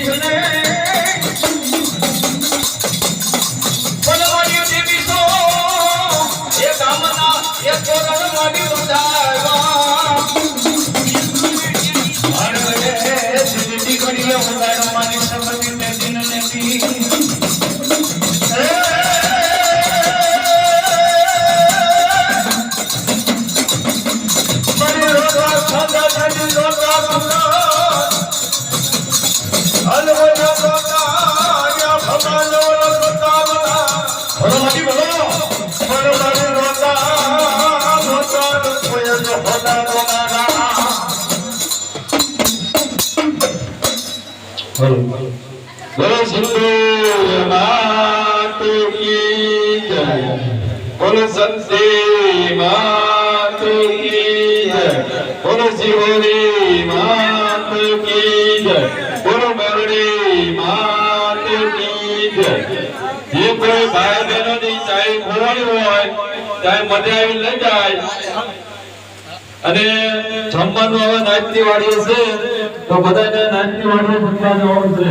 કેસરી સિંહને પલવાડી દેવી બોલો સિંધુ, માત કી જય. ભાઈ બહેનો ની ચાહે ખોવાણી હોય, ચાહે મજા આવી લઈ જાય અને જમવાનું હવે નાચની વાડીએ છે તો બધાને નાચની વાડીએ જમવાનું આવશે